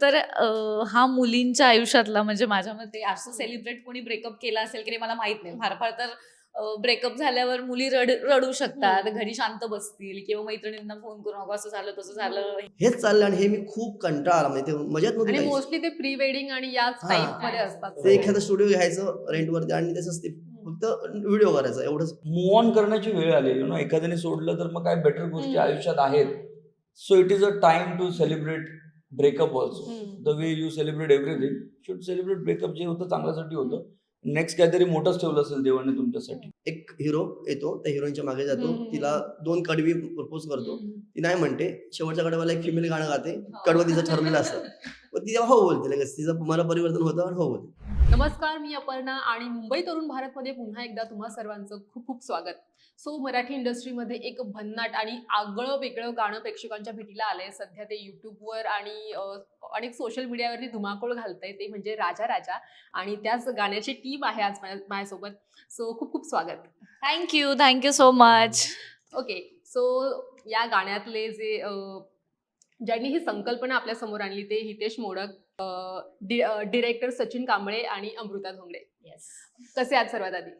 तर हा मुलींच्या आयुष्यातला म्हणजे माझ्या मते असं सेलिब्रेट कोणी ब्रेकअप केला असेल की मला माहीत नाही फार फार तर ब्रेकअप झाल्यावर मुली रड रडू शकतात हम्म. घरी शांत बसतील किंवा मैत्रिणींना फोन करून अगं असं झालं तसं झालं हेच चाललं आणि हे मी खूप कंटाळा आला म्हणजे ते मजाच नव्हती आणि काहीच. मोस्टली ते प्री वेडिंग आणि याच हा. टाईपमध्ये असतात ते. एखादा स्टुडिओ घ्यायचं रेंटवरती आणि तसंच ते फक्त व्हिडिओ करायचा एवढंच मूव ऑन करण्याची वेळ आली यु नो एखाद्याने सोडलं तर मग काय बेटर गोष्टी हम्म. आयुष्यात आहेत so it is a time to celebrate breakup also. The way you celebrate everything should celebrate breakup जे होतं चांगल्यासाठी होतं. नेक्स्ट काहीतरी मोठंच ठेवलं असेल देवाने तुमच्यासाठी. एक हिरो येतो त्या हिरोईनच्या मागे जातो. तिला दोन कडवी प्रपोज करतो. ती नाही म्हणते शेवटच्या कडव्याला एक फिमेल गाणं गाते. हो. कडवं तिचं ठरलेलं असतं. ती हो बोलते लगेच तिचं मला परिवर्तन होतं आणि हो बोलते. नमस्कार मी अपर्णा आणि मुंबई तरुण भारतमध्ये पुन्हा एकदा तुम्हा सर्वांचं खूप खूप स्वागत. सो मराठी इंडस्ट्रीमध्ये एक भन्नाट आणि आगळं वेगळं गाणं प्रेक्षकांच्या भेटीला आलंय. सध्या ते युट्यूबवर आणि अनेक सोशल मीडियावरती धुमाकूळ घालतंय ते म्हणजे राजा राजा आणि त्याच गाण्याची टीम आहे आज माझ्या- माझ्यासोबत. सो खूप खूप स्वागत. Thank you thank you so much okay so या गाण्यातले जे ज्यांनी ही संकल्पना आपल्यासमोर आणली ते हितेश मोडक डिरेक्टर सचिन कांबळे आणि अमृता धोंगडे. कसे आहात सर्वात आधी?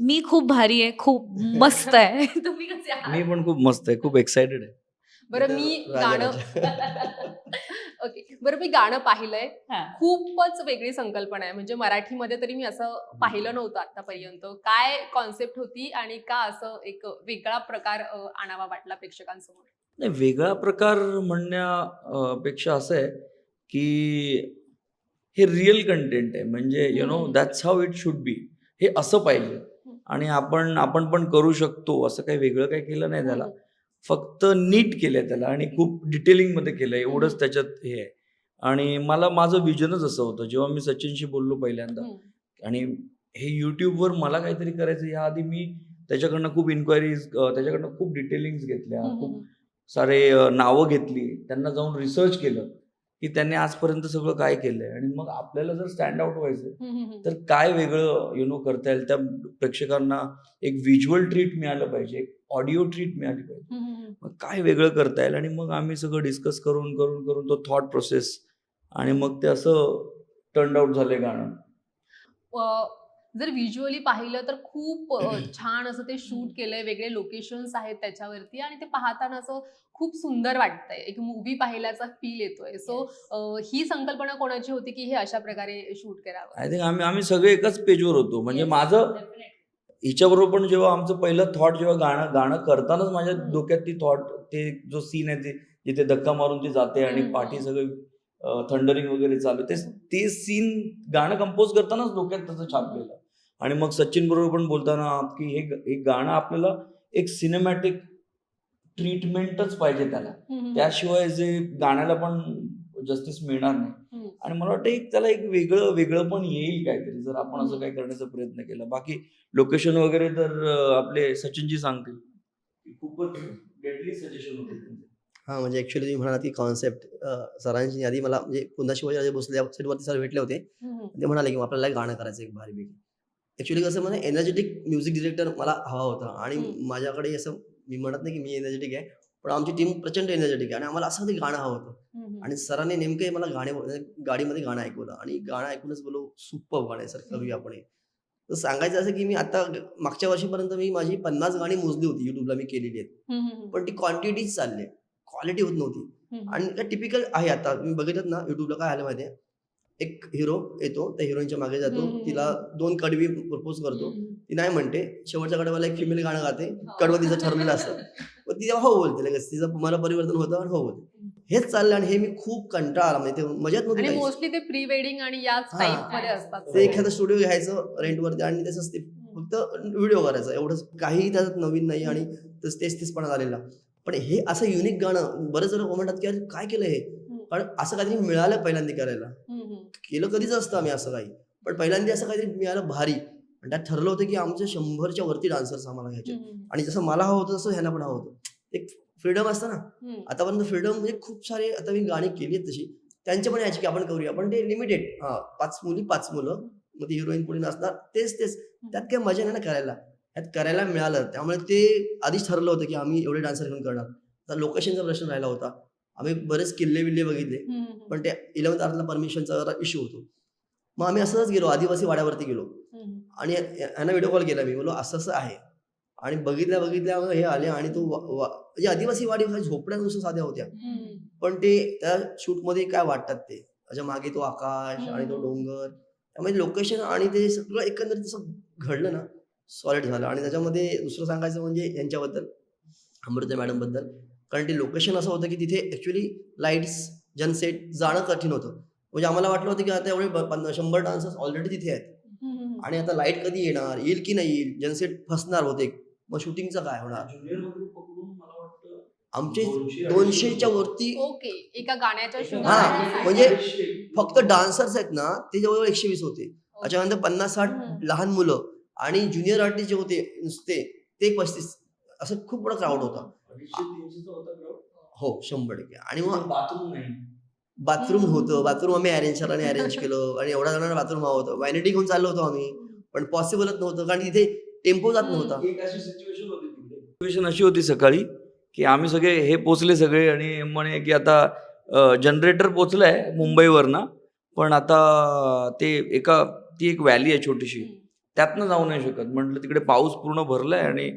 मी खूप भारी आहे खूप मस्त आहे. तुम्ही कसे आहात? मी पण खूप मस्त आहे खूप एक्साइटेड आहे. बरं मी गाणं ओके बरं मी गाणं पाहिलंय. हा. खूपच वेगळी संकल्पना आहे. म्हणजे मराठीमध्ये तरी मी असं पाहिलं नव्हतं आतापर्यंत. काय कॉन्सेप्ट होती आणि का असं एक वेगळा प्रकार आणावा वाटला प्रेक्षकांसमोर? नाही वेगळा प्रकार म्हणण्यापेक्षा असं आहे की हे रिअल कंटेंट आहे. म्हणजे you know. That's how it should be हे असं पाहिजे. आणि आपण आपण पण करू शकतो. असं काही वेगळं काही केलं नाही त्याला. फक्त नीट केलंय त्याला आणि खूप डिटेलिंगमध्ये केलंय. एवढंच. त्याच्यात हे आहे. आणि मला माझं विजनच असं होतं. जेव्हा मी सचिनशी बोललो पहिल्यांदा. आणि हे युट्यूबवर मला काहीतरी करायचं याआधी मी त्याच्याकडनं खूप इन्क्वायरीज त्याच्याकडनं खूप डिटेलिंग्स घेतल्या. खूप सारे नावं घेतली. त्यांना जाऊन रिसर्च केलं. की त्यांनी आजपर्यंत सगळं काय केलंय? आणि मग आपल्याला जर स्टँड आउट व्हायचं तर काय वेगळं यु नो करता येईल? त्या प्रेक्षकांना एक व्हिज्युअल ट्रीट मिळालं पाहिजे एक ऑडिओ ट्रीट मिळाली पाहिजे. मग काय वेगळं करता येईल? आणि मग आम्ही सगळं डिस्कस करून करून करून तो थॉट प्रोसेस आणि मग ते असं टर्न आउट झालंय गाणं. जर व्हिज्युअली पाहिलं तर खूप छान असं ते शूट केलंय वेगळे लोकेशन्स आहेत त्याच्यावरती आणि ते पाहताना असं खूप सुंदर वाटतंय. एक मूवी पाहिल्याचा फील येतोय. सो ही संकल्पना कोणाची होती की हे अशा प्रकारे शूट करावं? आय थिंक आम्ही आम्ही सगळे एकाच पेजवर होतो. म्हणजे माझं हिच्याबरोबर पण जेव्हा आमचं पहिलं थॉट जेव्हा गाणं गाणं करतानाच माझ्या. डोक्यात ती थॉट ते जो सीन आहे ते जिथे धक्का मारून ती जाते आणि. पाठी सगळं थंडरिंग वगैरे चालू ते ते सीन गाणं कंपोज करतानाच डोक्यात तसं छापलेलं आणि मग सचिन बरोबर पण बोलताना की हे हे गाणं आपल्याला एक सिनेमॅटिक ट्रीटमेंटच पाहिजे त्याला. त्याशिवाय जे गाण्याला पण जस्टिस मिळणार नाही. आणि मला वाटतं एक त्याला एक वेगळं वेगळं पण येईल काहीतरी जर आपण असं. काही करण्याचा प्रयत्न केला. बाकी लोकेशन वगैरे तर आपले सचिनजी सांगतील. खूपच डेडली सजेशन होते. हा म्हणजे ऍक्च्युली तुम्ही म्हणाला की कॉन्सेप्ट सरांची आधी मला म्हणजे पुन्हा शिवाजी बसले सेटवरती सर भेटले होते. ते म्हणाले की आपल्याला एक गाणं करायचं एक भारी ऍक्च्युली कसं म्हणजे एनर्जेटिक म्युझिक डिरेक्टर मला हवा होता. आणि हम्म. माझ्याकडे असं मी म्हणत नाही की मी एनर्जेटिक आहे पण आमची टीम प्रचंड एनर्जेटिक आहे. आणि आम्हाला असं ते गाणं हवं होतं. हम्म, हम्म. आणि सरांनी नेमकं मला गाणे गाडीमध्ये गाणं ऐकवलं. आणि गाणं ऐकूनच बोलो सुपर गाणं आहे सर करूया आपण हे. तर सांगायचं असं की मी आता मागच्या वर्षीपर्यंत मी माझी पन्नास गाणी मोजली होती युट्यूबला मी केलेली आहेत. हम्म, हम्म, पण ती क्वांटिटीच चालली क्वालिटी होत नव्हती. हम्म. आणि टिपिकल आहे आता. तुम्ही बघितलं ना युट्यूबला काय आलं माहितीये एक हिरो येतो त्या हिरोईनच्या मागे जातो. तिला दोन कडवी प्रपोज करतो. ती नाही म्हणते शेवटच्या कडव्याला एक फिमेल गाणं गाते. हो. कडवं तिचं ठरलेलं असतं. मग ती हो बोलते लगेच तिचं मला परिवर्तन होतं आणि हो बोलते. हेच चाललं आणि हे मी खूप कंटाळा आला. म्हणजे ते मजाच नव्हती. मोस्टली ते प्री वेडिंग आणि याच हा. टाईपमध्ये असतात ते. एखादा स्टुडिओ घ्यायचं रेंटवरती आणि तसंच ते फक्त व्हिडिओ करायचा. एवढंच. काही त्याच्यात नवीन नाही आणि तेच तेचपणा झालेला. पण हे असं युनिक गाणं बरेच जण म्हणतात की काय केलं हे? कारण असं काहीतरी मिळालं पहिल्यांदा करायला. केलं कधीच असतं आम्ही असं काही. पण पहिल्यांदा असं काहीतरी मिळालं भारी. आणि त्यात ठरलं होतं की आमचे शंभरच्या वरती डान्सर्स आम्हाला घ्यायचे. आणि जसं मला हवं होतं तसं ह्यांना पण हवं होतं. एक फ्रीडम असतं ना. आतापर्यंत फ्रीडम म्हणजे खूप सारे आता मी गाणी केली आहेत तशी. त्यांचे पण यायचे की आपण करूया. पण ते लिमिटेड हा पाच मुली पाच मुलं. मग ती हिरोईन पुढे नसणार तेच तेच. त्यात काही मजा नाही ना करायला. त्यात करायला मिळालं. त्यामुळे ते आधीच ठरलं होतं की आम्ही एवढे डान्सर घेऊन करणार. तर लोकेशनचा प्रश्न राहिला होता. आम्ही बरेच किल्ले बिल्ले बघितले पण ते इलेव्हन्थ आर्थला परमिशनचा जरा इश्यू होतो. मग आम्ही असंच गेलो आदिवासी वाड्यावरती गेलो. आणि यांना व्हिडिओ कॉल केला मी बोलो असं असं आहे. आणि बघितल्या बघितल्या हे आले आणि तो म्हणजे आदिवासी वाडी झोपड्या नुसतं साध्या होत्या. पण ते त्या शूटमध्ये काय वाटतात ते? त्याच्यामागे तो आकाश आणि तो. डोंगर. त्यामध्ये लोकेशन आणि ते सगळं एकंदरीत असं घडलं ना सॉलिड झालं. आणि त्याच्यामध्ये दुसरं सांगायचं म्हणजे यांच्याबद्दल अमृता मॅडमबद्दल कारण ते लोकेशन असं होतं की तिथे ऍक्च्युली लाईट्स जनसेट जाणं कठीण होतं. म्हणजे आम्हाला वाटलं होतं की आता एवढे शंभर डान्सर्स ऑलरेडी तिथे आहेत. आणि आता लाइट कधी येणार येईल की नाही येईल जनसेट फसणार होते मग शूटिंगचं काय होणार? ज्युनियर वगैरे पकडून मला वाटतं आमचे दोनशे- दोनशेच्या वरती ओके एका गाण्याच्या हा, म्हणजे. फक्त डान्सर्स आहेत ना ते जवळजवळ एकशे वीस होते. त्याच्यानंतर पन्नास साठ. लहान मुलं आणि ज्युनियर आर्टिस्ट जे होते नुसते ते एक पस्तीस असं खूप मोठा क्राऊड होता. अडीचशे तीनशेचा होता crowd. हो शंभर टक्के. आणि मग बाथरूम नाही. बाथरूम. होतं. बाथरूम आम्ही अरेंज आणि अरेंज केलं. आणि एवढ्या जणांना बाथरूम हवं होतं. वॅनिटी घेऊन चाललो होतो आम्ही. पण पॉसिबलच नव्हतं. कारण तिथे टेम्पो जात. नव्हता. एक अशी सिच्युएशन होती तिकडे. सिच्युएशन अशी होती सकाळी की आम्ही सगळे हे पोचले सगळे आणि म्हणे की आता जनरेटर पोचलाय मुंबईवरनं. पण आता ते एका ती एक व्हॅली आहे छोटीशी. त्यातनं जाऊ नाही शकत. म्हटलं तिकडे पाऊस पूर्ण भरलाय आणि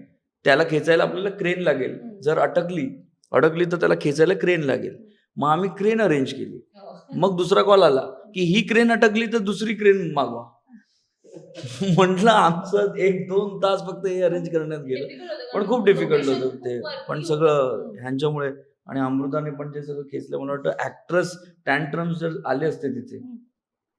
त्याला खेचायला आपल्याला क्रेन लागेल. जर अटकली अडकली तर त्याला खेचायला क्रेन लागेल. मग आम्ही क्रेन अरेंज केली. मग दुसरा कॉल आला की ही क्रेन अटकली तर दुसरी क्रेन मागवा. म्हटलं आमचं एक दोन तास फक्त हे अरेंज करण्यात गेलं. पण खूप डिफिकल्ट होतं ते. पण सगळं ह्यांच्यामुळे आणि अमृताने पण ते सगळं खेचलं. मला वाटतं ऍक्ट्रेस टँट्रम्स जर आले असते तिथे.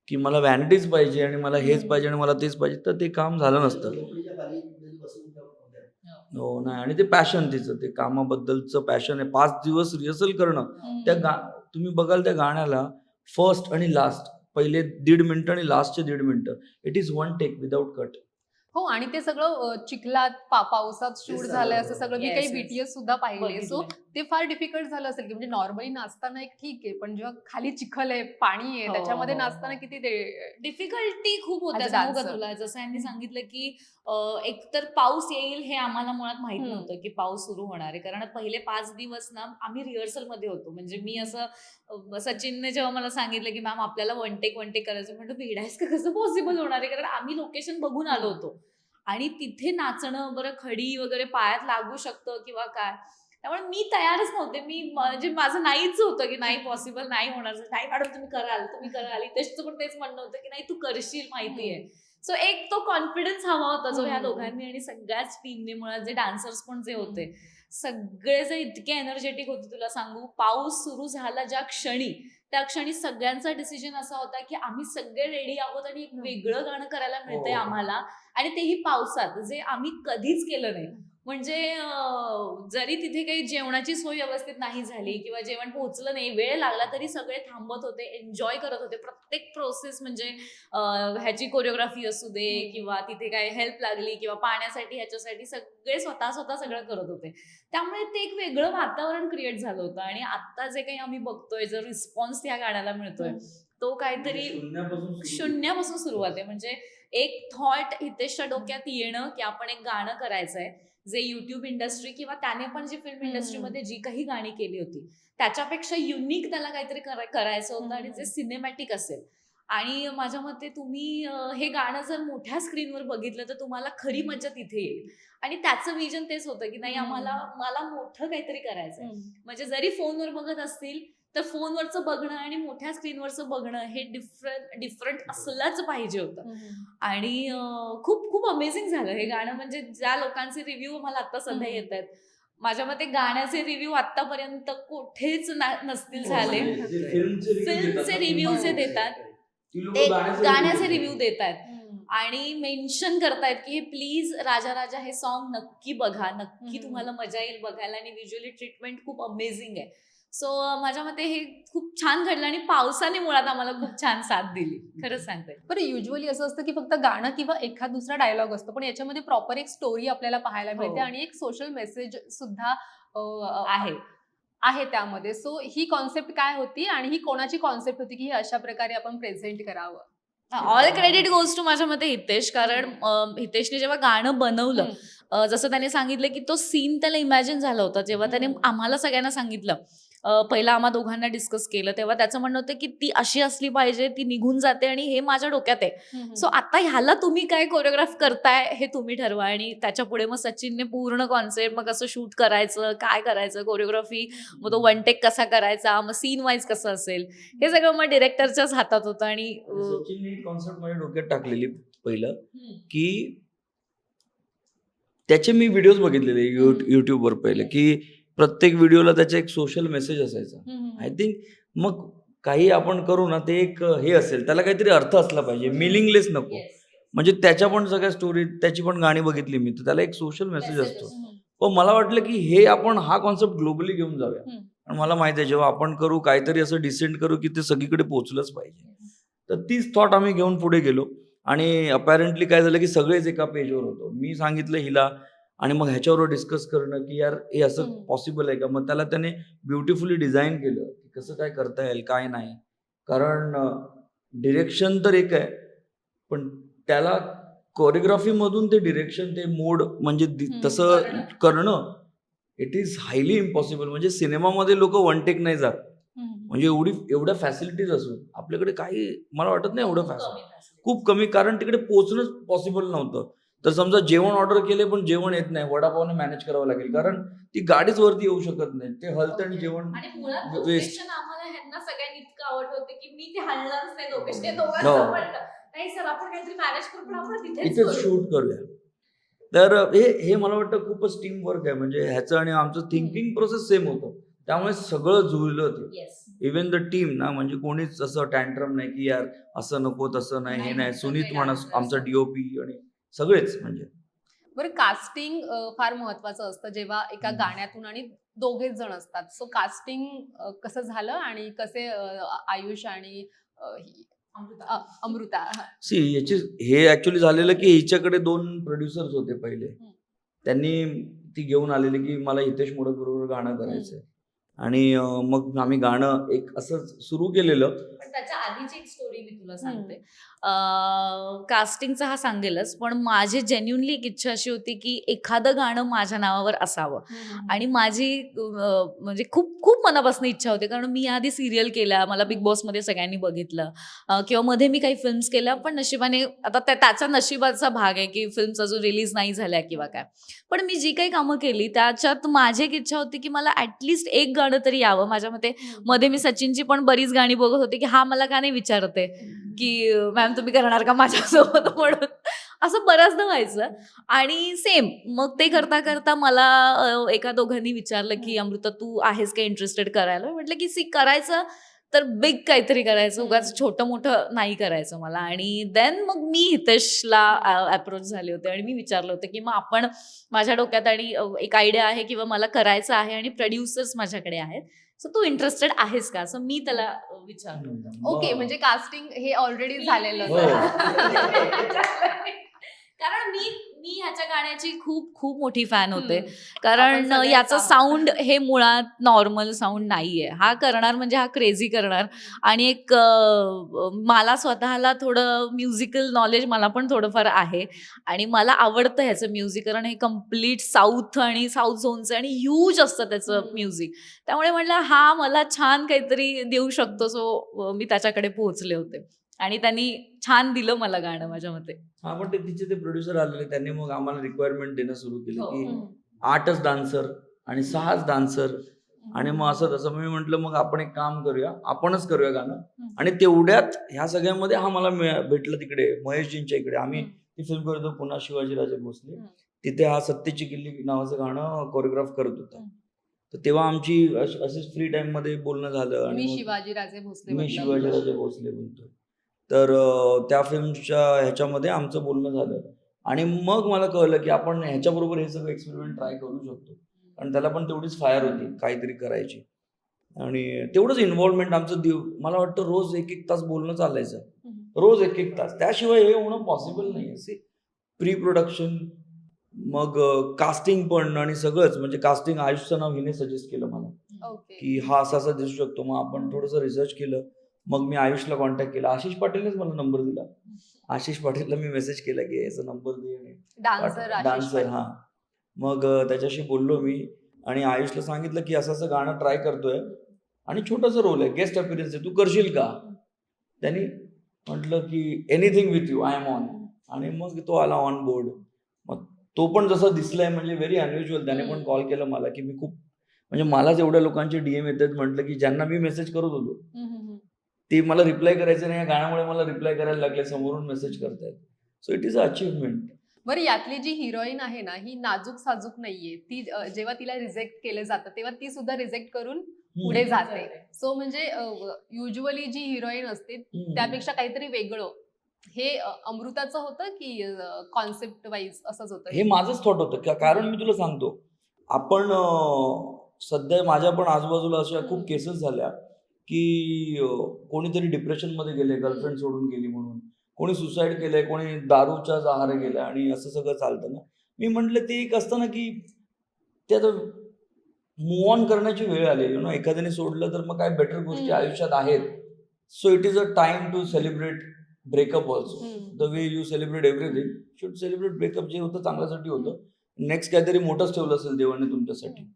की मला व्हॅनिटीज पाहिजे आणि मला हेच. पाहिजे आणि मला तेच पाहिजे. तर ते काम झालं नसतं झोपडीच्या खाली कुठेतरी बसून त्या होत्या. हो नाही. आणि ते पॅशन तिचं ते कामाबद्दलचं पॅशन आहे. पाच दिवस रिहर्सल करणं. त्या गा तुम्ही बघाल त्या गाण्याला फर्स्ट आणि लास्ट पहिले दीड मिनिटं आणि लास्टचे दीड मिनिटं it is one take without cut हो आणि ते सगळं चिखलात पावसात शूट झालं. झालंय असं सगळं मी काही. बीटीएस सुद्धा पाहिले. सो. ते फार डिफिकल्ट झालं असेल की म्हणजे नॉर्मली नाचताना एक ठीक आहे पण जेव्हा खाली चिखल आहे पाणी आहे हो, त्याच्यामध्ये हो, नाचताना हो. किती डिफिकल्टी खूप होत्या. तुला जसं यांनी सांगितलं की अं, एकतर पाऊस येईल हे आम्हाला मुळात माहीत. नव्हतं की पाऊस सुरू होणार आहे. कारण पहिले पाच दिवस ना आम्ही रिहर्सलमध्ये होतो. म्हणजे मी असं सचिनने जेव्हा मला सांगितलं की मॅम आपल्याला वन टेक वन टेक करायचं म्हणतो का? कसं पॉसिबल होणार आहे? कारण आम्ही लोकेशन बघून आलो होतो. आणि तिथे नाचणं बरं खडी वगैरे पायात लागू शकतं किंवा काय? त्यामुळे मी तयारच नव्हते. मी म्हणजे माझं नाहीच होतं की नाही पॉसिबल नाही होणार. नाही मॅडम तुम्ही कराल तुम्ही कराल. त्याचं पण तेच म्हणणं होतं की नाही तू करशील माहिती आहे. सो एक तो कॉन्फिडन्स हवा होता जो ह्या. दोघांनी आणि सगळ्याच टीमने मुळात जे डान्सर्स पण जे होते सगळे जे इतके एनर्जेटिक होते तुला सांगू पाऊस सुरू झाला ज्या क्षणी त्या क्षणी सगळ्यांचा डिसिजन असा होता की आम्ही सगळे रेडी आहोत आणि एक. वेगळं गाणं करायला मिळतंय हो. आम्हाला. आणि तेही पावसात जे आम्ही कधीच केलं नाही. म्हणजे जरी तिथे काही जेवणाची सोय व्यवस्थित नाही झाली किंवा जेवण पोहोचलं नाही वेळ लागला तरी सगळे थांबत होते एन्जॉय करत होते. प्रत्येक प्रोसेस म्हणजे ह्याची कोरिओग्राफी असू दे. किंवा तिथे काय हेल्प लागली किंवा पाण्यासाठी ह्याच्यासाठी सगळे स्वतः स्वतः सगळं करत होते. त्यामुळे ते एक वेगळं वातावरण क्रिएट झालं होतं आणि आता जे काही आम्ही बघतोय जर रिस्पॉन्स त्या गाण्याला मिळतोय तो काहीतरी शून्यापासून सुरू. शून्यापासून सुरुवात आहे. म्हणजे एक थॉट हितेशच्या डोक्यात येणं की आपण एक गाणं करायचंय. जे युट्यूब इंडस्ट्री किंवा त्याने पण जी फिल्म. इंडस्ट्रीमध्ये जी काही गाणी केली होती त्याच्यापेक्षा युनिक त्याला काहीतरी करा- करायचं होतं आणि जे. सिनेमॅटिक असेल आणि माझ्या मते तुम्ही हे गाणं जर मोठ्या स्क्रीनवर बघितलं तर तुम्हाला खरी मजा तिथे येईल आणि त्याचं विजन तेच होतं की नाही. आम्हाला मला मोठं काहीतरी करायचंय. म्हणजे जरी फोनवर बघत असतील तर फोनवरचं बघणं आणि मोठ्या स्क्रीनवरचं बघणं हे डिफरंट डिफरंट असलंच पाहिजे होतं. आणि खूप खूप अमेझिंग झालं. हे गाणं म्हणजे ज्या लोकांचे रिव्ह्यू मला आता सध्या. येत आहेत माझ्या मते गाण्याचे रिव्ह्यू आतापर्यंत कुठेच नसतील झाले. हो, जे फिल्मचे देतात ना, review जे देतात, ते गाण्याचे रिव्ह्यू देत आहेत हम्म. आणि मेन्शन करतायत की प्लीज राजा राजा हे सॉन्ग नक्की बघा नक्की. तुम्हाला मजा येईल बघायला आणि व्हिज्युअली ट्रीटमेंट खूप अमेझिंग आहे. सो माझ्या मते हे खूप छान घडलं आणि पावसाने मुळात आम्हाला खूप छान साथ दिली. खरंच सांगते. बरं युजली असं असतं की फक्त गाणं किंवा एखाद दुसरा डायलॉग असतो पण याच्यामध्ये प्रॉपर एक स्टोरी आपल्याला पाहायला मिळते हो. आणि एक सोशल मेसेज सुद्धा आहे. आहे त्यामध्ये. सो ही कॉन्सेप्ट काय होती आणि ही कोणाची कॉन्सेप्ट होती की ही अशा प्रकारे आपण प्रेझेंट करावं? ऑल क्रेडिट गोज टू माझ्या मते हितेश कारण हितेशने जेव्हा गाणं बनवलं जसं त्याने सांगितलं की तो सीन त्याला इमॅजिन झाला होता जेव्हा त्याने. आम्हाला सगळ्यांना सांगितलं पहिला आम्हा दोघांना डिस्कस केलं तेव्हा त्याचं म्हणणं होतं की ती अशी असली पाहिजे ती निघून जाते आणि हे माझ्या डोक्यात आहे. सो आता ह्याला तुम्ही काय कोरिओग्राफ करताय हे तुम्ही ठरवा आणि त्याच्या पुढे मग सचिनने पूर्ण कॉन्सेप्ट मग कसं शूट करायचं काय करायचं कोरिओग्राफी मग तो वन टेक कसा करायचा मग सीन वाईज कसं असेल हे सगळं मग डिरेक्टरच्याच हातात होतं आणि कॉन्सेप्ट माझ्या डोक्यात टाकलेली पहिलं की त्याचे मी व्हिडिओज बघितलेले. युट्यूबवर पहिले की प्रत्येक व्हिडिओला त्याचा एक सोशल मेसेज असायचा. आय थिंक मग काही आपण करू ना ते एक हे असेल. त्याला काहीतरी अर्थ असला पाहिजे. मिनिंगलेस नको. म्हणजे त्याच्या पण सगळ्या स्टोरी त्याची पण गाणी बघितली मी तर त्याला एक सोशल मेसेज असतो. पण मला वाटलं की हे आपण हा कॉन्सेप्ट ग्लोबली घेऊन जाऊया. आणि मला माहिती आहे जेव्हा आपण करू काहीतरी असं डिसेंड करू की ते सगळीकडे पोहोचलंच पाहिजे. तर तीच थॉट आम्ही घेऊन पुढे गेलो. आणि अपॅरेंटली काय झालं की सगळेच एका पेजवर होतो. मी सांगितलं हिला आणि मग ह्याच्यावर डिस्कस करणं की यार हे असं. पॉसिबल आहे का? मग त्याला त्याने ब्युटिफुली डिझाईन केलं की कसं काय करता येईल काय नाही. कारण डिरेक्शन तर एक आहे पण त्याला कोरिओग्राफी मधून ते डिरेक्शन ते मोड म्हणजे तसं करणं. करणं इट इज हायली इम्पॉसिबल म्हणजे सिनेमामध्ये लोक वन टेक नाही जात. म्हणजे एवढी एवढ्या फॅसिलिटीज असून आपल्याकडे काही मला वाटत नाही एवढं फॅसिलिटी खूप कमी कारण तिकडे पोहोचणंच पॉसिबल नव्हतं. तर समजा जेवण ऑर्डर केले पण जेवण येत नाही. वडापावने मॅनेज करावं लागेल. कारण ती गाडीच वरती येऊ शकत नाही. ते हलतं आणि. जेवण तिथेच इथेच. शूट करूया. तर हे हे मला वाटतं खूपच टीम वर्क आहे. म्हणजे ह्याचं आणि आमचं थिंकिंग प्रोसेस सेम होतं. त्यामुळे सगळं जुळलं ते. इवन द टीम ना म्हणजे कोणीच असं टँट्रम नाही की यार असं नको तसं नाही हे नाही, सुनीत म्हणा. आमचा डीओपी आणि सगळेच म्हणजे. बरं कास्टिंग फार महत्वाचं असतं जेव्हा एका. गाण्यातून आणि दोघेच जण असतात. सो कास्टिंग कसं झालं आणि कसे आयुष आणि अमृता. सी याची हे ऍक्च्युली झालेलं की हिच्याकडे दोन प्रोड्युसर्स होते पहिले. त्यांनी ती घेऊन आलेली की मला हितेश मोडक बरोबर गाणं करायचंय. आणि मग आम्ही गाणं एक असं सुरू केलेलं. पण त्याच्या आधीची एक स्टोरी मी तुला सांगते. कास्टिंगचा हा सांगेलच पण माझी जेन्युनली एक इच्छा अशी होती की एखादं गाणं माझ्या नावावर असावं. आणि माझी म्हणजे खूप खूप मनापासून इच्छा होती कारण मी आधी सिरियल केल्या मला बिग बॉसमध्ये सगळ्यांनी बघितलं किंवा मध्ये मी काही फिल्म्स केल्या पण नशिबाने आता त्या त्याचा नशिबाचा भाग आहे की फिल्म्स अजून रिलीज नाही झाल्या किंवा काय. पण मी जी काही कामं केली त्याच्यात माझी एक इच्छा होती की मला ॲटलिस्ट एक गाणं तरी यावं. माझ्या मते मध्ये मी सचिनची पण बरीच गाणी बघत होते की हा मला का नाही विचारते की मॅम तुम्ही करणार का माझ्यासोबत म्हणून? असं बऱ्याचदा व्हायचं. आणि सेम मग ते करता करता मला एका दोघांनी विचारलं की अमृता तू आहेस का इंटरेस्टेड करायला? म्हटलं की सी करायचं तर बिग काहीतरी करायचं. उगाच छोटं मोठं नाही करायचं मला. आणि देन मग मी हितेशला अप्रोच झाले होते. आणि मी विचारलं होतं की मग आपण माझ्या डोक्यात आणि एक आयडिया आहे किंवा मला करायचं आहे आणि प्रोड्युसर्स माझ्याकडे आहेत. सो तू इंटरेस्टेड आहेस का? असं मी त्याला विचारलं. ओके म्हणजे कास्टिंग हे ऑलरेडी झालेलं हो. होतं. कारण मी मी ह्याच्या गाण्याची खूप खूप मोठी फॅन होते. कारण याचं. साऊंड हे मुळात नॉर्मल साऊंड नाहीये. हा करणार म्हणजे हा क्रेझी करणार. आणि एक मला स्वतःला थोडं म्युझिकल नॉलेज मला पण थोडंफार आहे. आणि मला आवडतं ह्याचं म्युझिक कारण हे कंप्लीट साऊथ आणि साऊथ झोनचं आणि ह्यूज असतं त्याचं. म्युझिक त्यामुळे म्हटलं हा मला छान काहीतरी देऊ शकतो. सो मी त्याच्याकडे पोहोचले होते. आणि त्यांनी छान दिलं मला गाणं माझ्या मते हा पण ते तिचे ते प्रोड्युसर आलेले त्यांनी मग आम्हाला रिक्वायरमेंट देणं सुरू केलं हो. की. आठच डान्सर आणि सहाच डान्सर आणि मग असं तसं मी म्हटलं मग आपण एक काम करूया आपणच करूया गाणं. आणि तेवढ्यात ह्या सगळ्यामध्ये हा मला मिळा- भेटलं तिकडे महेशजींच्या इकडे आम्ही. ती फिल्म करत होतो पुन्हा शिवाजीराजे भोसले. तिथे हा सत्तेची किल्ली नावाचं गाणं कोरिओग्राफ करत होता. तर तेव्हा आमची अश- अशीच फ्री टाइममध्ये बोलणं झालं मी मग- शिवाजी राजे भोसले मी म्हटलं. शिवाजीराजे भोसले बोलतोय तर त्या फिल्मच्या ह्याच्यामध्ये आमचं बोलणं झालं. आणि मग मला कळलं की आपण ह्याच्याबरोबर हे सगळं एक्सपेरिमेंट ट्राय करू शकतो. आणि त्याला पण तेवढीच फायर होती काहीतरी करायची. आणि तेवढंच इन्व्हॉल्वमेंट आमचं दिव मला वाटतं रोज एक एक तास बोलणं चालायचं. रोज एक एक तास. त्याशिवाय हे होणं पॉसिबल नाही असे प्री प्रोडक्शन मग कास्टिंग पण आणि सगळंच म्हणजे कास्टिंग आयुषचं नाव हिने सजेस्ट केलं मला. की हा असा असा दिसू शकतो. मग आपण थोडंसं रिसर्च केलं. मग मी आयुषला कॉन्टॅक्ट केला. आशिष पाटीलनेच मला नंबर दिला. आशिष पाटीलला मी मेसेज केला की याचा नंबर दे. डान्सर. हा. मग त्याच्याशी बोललो मी आणि आयुषला सांगितलं की असं असं गाणं ट्राय करतोय आणि छोटासा रोल आहे. गेस्ट अपिअरन्स आहे. तू करशील का? त्यांनी म्हटलं की anything with you I am on आणि मग तो आला ऑन बोर्ड मग तो पण जसा दिसलाय म्हणजे व्हेरी अनयुज्युअल त्याने पण. कॉल केला मला की मी खूप म्हणजे मलाच एवढ्या लोकांचे डीएम येतात. म्हटलं की ज्यांना मी मेसेज करत होतो. ते मला रिप्लाय करायचं नाही या गाण्यामुळे मला रिप्लाय करायला लागले समोरून मेसेज करतायत. So it is a achievement बरं यातली जी हिरोईन आहे ना ही नाजूक साजूक नाहीये. ती जेव्हा तिला रिजेक्ट केलं जातं तेव्हा ती सुद्धा रिजेक्ट करून पुढे जाते. सो म्हणजे युजली जी हिरोईन असते त्यापेक्षा काहीतरी वेगळं. हे अमृताचं होतं की कॉन्सेप्ट वाईज असंच होतं? हे माझंच थॉट होतं. कारण मी तुला सांगतो. आपण सध्या माझ्या पण आजूबाजूला अशा खूप केसेस झाल्या. की कोणीतरी डिप्रेशनमध्ये गेले गर्लफ्रेंड सोडून गेली म्हणून. कोणी सुसाईड केलंय कोणी दारूच्या आहार गेलाय आणि असं सगळं चालतं ना. मी म्हटलं ते एक असतं ना की ते आता मूव ऑन करण्याची वेळ आली. यु नो एखाद्याने सोडलं तर मग काय बेटर गोष्टी. आयुष्यात आहेत. So it is a time to celebrate breakup also. The way you celebrate everything should celebrate breakup जे होतं चांगल्यासाठी होतं. नेक्स्ट काहीतरी मोठंच ठेवलं असेल देवाने तुमच्यासाठी.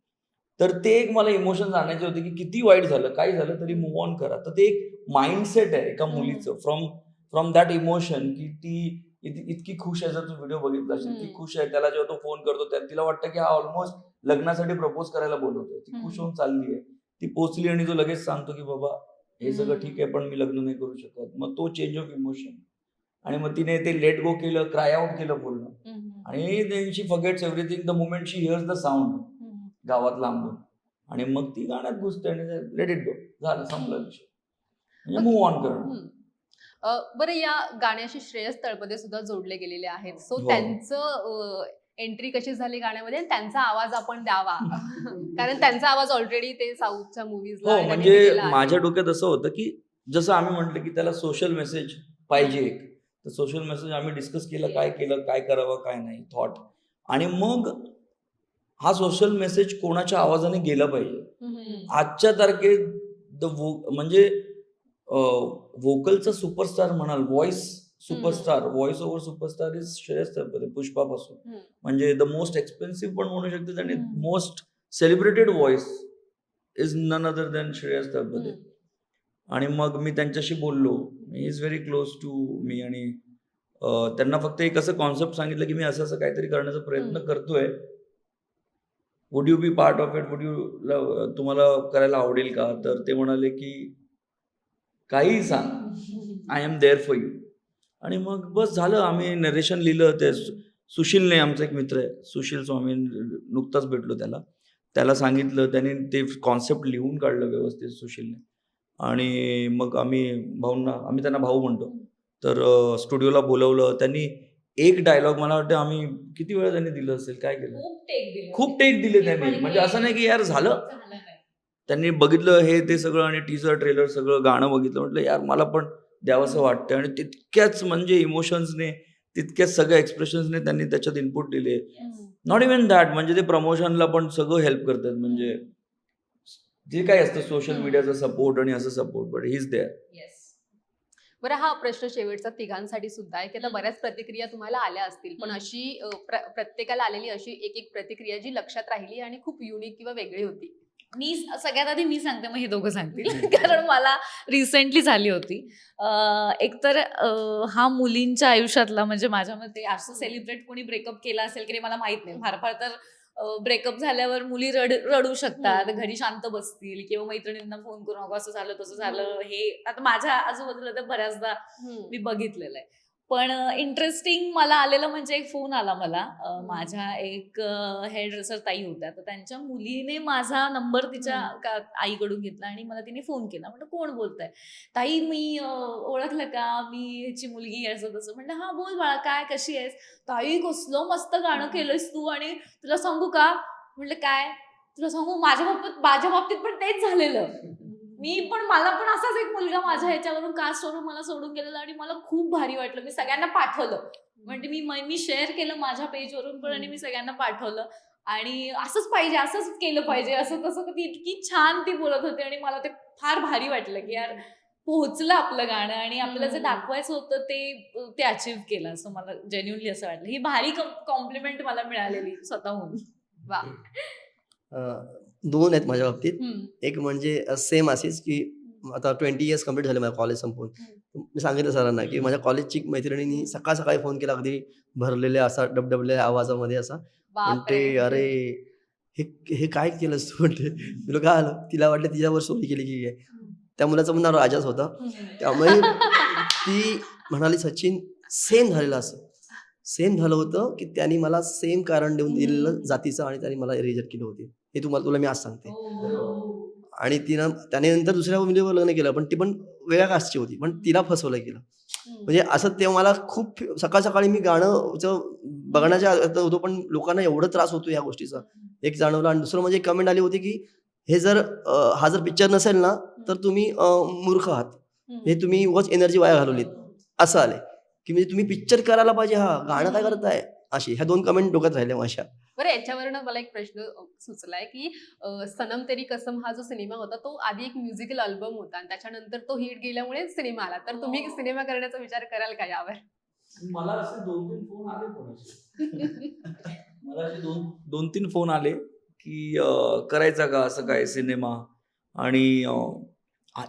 तर ते एक मला इमोशन आणायचे होते की किती वाईट झालं काय झालं तरी मूव ऑन करा तर ते एक माइंडसेट आहे एका. मुलीचं फ्रॉम फ्रॉम दॅट इमोशन की ती इत- इतकी खुश आहे जर तू व्हिडिओ बघितला असेल ती. खुश आहे त्याला जेव्हा तो फोन करतो त्या तिला वाटतं की हा ऑलमोस्ट लग्नासाठी प्रपोज करायला बोलवतोय ती खुश. होऊन चालली आहे ती पोचली आणि तो लगेच सांगतो की बाबा हे सगळं. ठीक आहे पण मी लग्न नाही करू शकत मग तो चेंज ऑफ इमोशन आणि मग तिने ते लेट गो केलं क्राय आउट केलं हम्म, आणि then she forgets everything the moment she hears the sound. गावात लांबून. आणि मग ती गाण्यात घुसते आणि लेट इट गो झालं संपला विषय. म्हणजे मूव ऑन करणं. बरं या गाण्याशी श्रेयस तळपदे सुद्धा जोडले गेलेले आहेत. सो हो. त्यांचं एंट्री कशी झाली गाण्यामध्ये त्यांचा आवाज आपण द्यावा. कारण त्यांचा आवाज ऑलरेडी ते साऊथच्या मुव्हीजला हो म्हणजे माझ्या डोक्यात असं होतं की जसं आम्ही म्हटलं की त्याला सोशल मेसेज पाहिजे एक तर सोशल मेसेज आम्ही डिस्कस केलं काय केलं काय करावं काय नाही थॉट आणि मग हा सोशल मेसेज कोणाच्या आवाजाने गेला पाहिजे. आजच्या तारखेत द वो म्हणजे व्होकलचा सुपरस्टार म्हणाल voice superstar voice over superstar is Shreyas पुष्पापासून. म्हणजे द मोस्ट एक्सपेन्सिव्ह पण म्हणू शकते आणि. Most celebrated voice is none other than Shreyas आणि मग मी त्यांच्याशी बोललो. Is very close to me आणि त्यांना फक्त एक असं कॉन्सेप्ट सांगितलं की मी असं असं काहीतरी करण्याचा प्रयत्न. करतोय. Would you be part of it would you तुम्हाला करायला आवडेल का? तर ते म्हणाले की काहीही सांग. I am there for you आणि मग बस झालं. आम्ही नरेशन लिहिलं. ते सुशीलने आमचा एक मित्र आहे सुशील स्वामी नुकताच भेटलो त्याला. त्याला सांगितलं. त्याने ते कॉन्सेप्ट लिहून काढलं व्यवस्थित सुशीलने. आणि मग आम्ही भाऊंना आम्ही त्यांना भाऊ म्हणतो. तर स्टुडिओला बोलवलं. त्यांनी एक डायलॉग मला वाटतं आम्ही किती वेळा त्यांनी दिलं असेल? काय केलं? खूप टेक दिले. खूप टेक दिले त्यांनी. म्हणजे असं नाही की यार झालं. त्यांनी बघितलं हे ते सगळं आणि टीजर ट्रेलर सगळं गाणं बघितलं. म्हटलं यार मला पण द्यावंसं वाटतं आणि तितक्याच म्हणजे इमोशन्सने तितक्याच सगळ्या एक्सप्रेशन्सने त्यांनी त्याच्यात इनपुट दिले. नॉट इवन दॅट म्हणजे ते प्रमोशनला पण सगळं हेल्प करतात. म्हणजे जे काही असतं सोशल. मीडियाचा सपोर्ट आणि असं सपोर्ट बट हीच देअर बरं हा प्रश्न शेवटचा तिघांसाठी सुद्धा आहे की आता. बऱ्याच प्रतिक्रिया तुम्हाला आल्या असतील. पण. अशी प्रत्येकाला आलेली अशी एक एक प्रतिक्रिया जी लक्षात राहिली आणि खूप युनिक किंवा वेगळी होती. मी सगळ्यात आधी मी सांगते मग हे दोघं सांगतील. कारण मला रिसेंटली झाली होती. एकतर हा मुलींच्या आयुष्यातला म्हणजे माझ्या मते असं सेलिब्रेट कोणी ब्रेकअप केला असेल की मला माहीत नाही. फार फार तर ब्रेकअप झाल्यावर मुली रड रडू शकतात हम्म. घरी शांत बसतील किंवा मैत्रिणींना फोन करून अगं असं झालं तसं झालं हे. आता माझ्या आजूबाजूला तर बऱ्याचदा मी बघितलेलं आहे. पण इंटरेस्टिंग मला आलेलं म्हणजे एक फोन आला मला. माझ्या एक हेअर ड्रेसर ताई होत्या. तर त्यांच्या मुलीने माझा नंबर तिच्या आईकडून घेतला आणि मला तिने फोन केला. म्हटलं कोण बोलताय? ताई मी ओळखलं का? मी ह्याची मुलगी आहे असं तसं. म्हटलं हा बोल बाळा काय कशी आहेस? ताई कसलं मस्त गाणं केलंयस तू आणि तुला सांगू का? म्हटलं काय? तुला सांगू माझ्या बाबतीत माझ्या बाबतीत पण तेच झालेलं. मी पण मला पण असाच एक मुलगा माझ्या ह्याच्यावरून कास्टवरून मला सोडून गेलेला आणि मला खूप भारी वाटलं. मी सगळ्यांना पाठवलं. म्हणजे मी मी शेअर केलं माझ्या पेजवरून पण आणि मी सगळ्यांना पाठवलं. आणि असंच पाहिजे असंच केलं पाहिजे. असं तसं ती इतकी छान ती बोलत होती आणि मला ते फार भारी वाटलं की यार पोहोचलं आपलं गाणं आणि आपल्याला जे. दाखवायचं होतं ते ते अचीव्ह केलं असं मला जेन्युनली असं वाटलं. ही भारी कॉम्प्लिमेंट मला मिळालेली स्वतःहून. वा. अं, दोन आहेत माझ्या बाबतीत. एक म्हणजे सेम अशीच की आता ट्वेंटी इयर्स कंप्लीट झाले माझ्या कॉलेज संपून. मी सांगितलं सरांना की माझ्या कॉलेजची मैत्रिणींनी सकाळ सकाळी फोन केला अगदी भरलेल्या असा डबडबलेल्या आवाजामध्ये असा. म्हणते अरे हे हे काय केलंस तू? म्हणते. तुला काय आलं तिला वाटलं तिच्यावर सोयी केली की काय? त्या मुलाचं पण नाव राजाच होता. त्यामुळे ती म्हणाली सचिन सेम झालेलं असं. सेम झालं होतं की त्यांनी मला सेम कारण देऊन दिलेलं जातीचं आणि त्यांनी मला रिजेक्ट केलं होते. हे तुम्हाला तुला मी आज सांगते. आणि तिनं त्याने नंतर दुसऱ्या मुलीवर लग्न केलं पण ती पण वेगळ्या कास्टची होती. पण तिला फसवलं गेलं. म्हणजे असं तेव्हा मला खूप सकाळ सकाळी मी गाणं बघण्याच्या होतो पण लोकांना एवढं त्रास होतो या गोष्टीचा. एक जाणवलं आणि दुसरं म्हणजे कमेंट आली होती की हे जर हा जर पिक्चर नसेल ना तर तुम्ही मूर्ख आहात. हे तुम्ही उगाच एनर्जी वाया घालवलीत. असं आले की म्हणजे तुम्ही पिक्चर करायला पाहिजे. हा गाणं काय करताय अशी ह्या दोन कमेंट डोक्यात राहिल्या माझ्या. बरं याच्यावरनं मला एक प्रश्न सुचलाय की सनम तेरी कसम हा जो सिनेमा होता तो आधी एक म्युझिकल अल्बम होता आणि त्याच्यानंतर तो हिट गेल्यामुळे सिनेमा आला. तर तुम्ही. सिनेमा करण्याचा विचार कराल का यावर? मला असे दोन तीन फोन आले मला असे दोन दोन तीन फोन आले की करायचा का असं काय सिनेमा? आणि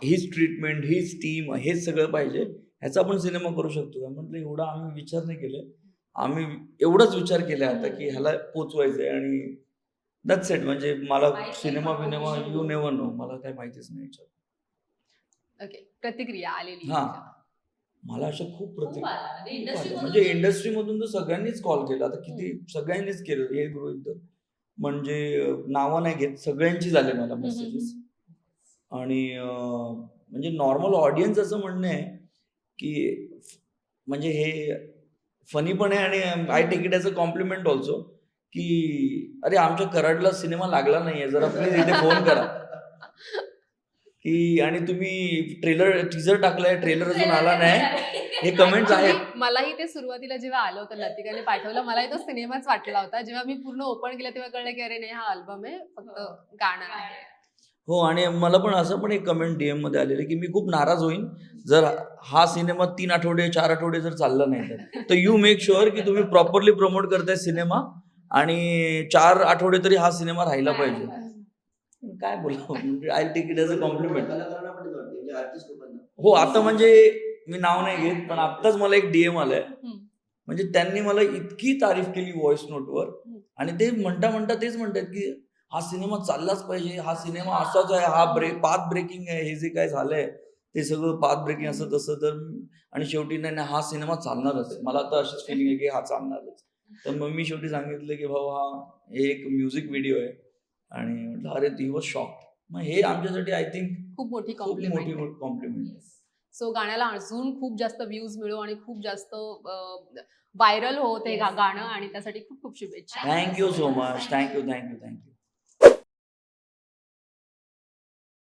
हीच ट्रीटमेंट हीच टीम हेच सगळं पाहिजे. ह्याचा आपण सिनेमा करू शकतो. का म्हटलं एवढा आम्ही विचार नाही केले. आम्ही एवढाच विचार केला आता की ह्याला पोचवायचंय आणि दॅट्स इट म्हणजे मला सिनेमा होऊ यू नेवर नो मला काय माहितीच नाही याच्यात. ओके प्रतिक्रिया आलेली हा. मला अशा खूप प्रतिक्रिया. म्हणजे तर- इंडस्ट्रीमधून तर सगळ्यांनीच कॉल केला. आता किती सगळ्यांनीच केलं. हे गृहित धर. म्हणजे नावं नाही घेत. सगळ्यांची झाले मला मेसेजेस आणि म्हणजे नॉर्मल ऑडियन्स असं म्हणणं आहे की म्हणजे हे फनी पण आहे आणि I take it as a compliment also की अरे आमच्या कराडला सिनेमा लागला नाहीये जरा प्लीज इथे फोन करा. की आणि तुम्ही ट्रेलर टीजर टाकलाय ट्रेलर अजून आला नाही. हे कमेंट्स आहेत. मलाही ते सुरुवातीला जेव्हा आलं होतं लतिकाने पाठवलं मलाही तो सिनेमाच वाटला होता. जेव्हा मी पूर्ण ओपन केला तेव्हा कळलं की अरे नाही हा अल्बम आहे फक्त गाणं आहे. हो आणि मला पण असं पण एक कमेंट डीएममध्ये आलेलं की मी खूप नाराज होईन जर हा सिनेमा तीन आठवडे चार आठवडे जर चालला नाही तर. तर यू मेक शुअर की तुम्ही प्रॉपरली प्रमोट करताय सिनेमा आणि चार आठवडे तरी हा सिनेमा राहिला पाहिजे काय बोला I take it as a compliment. हो आता म्हणजे मी नाव नाही घेत पण आत्ताच मला एक डीएम आलाय. म्हणजे त्यांनी मला इतकी तारीफ केली व्हॉइस नोटवर. आणि ते म्हणता म्हणता तेच म्हणतात की हा सिनेमा चाललाच पाहिजे. हा सिनेमा असाच आहे. हा ब्रेक पाथ ब्रेकिंग आहे. हे जे काय झालंय ते सगळं पाथ ब्रेकिंग असं तसं तर आणि शेवटी नाही नाही, हा सिनेमा चालणारच मला तर अशीच फिलिंग आहे की हा चालणारच तर मग मी शेवटी सांगितलं की भाऊ हा हे एक म्युझिक व्हिडिओ आहे. आणि म्हटलं अरे ती वॉज शॉक मग हे आमच्यासाठी आय थिंक खूप मोठी मोठी कॉम्प्लिमेंट सो गाण्याला अजून खूप जास्त व्ह्यूज मिळो आणि खूप जास्त व्हायरल हो ते गाणं. आणि त्यासाठी खूप खूप शुभेच्छा. Thank you so much thank you thank you thank you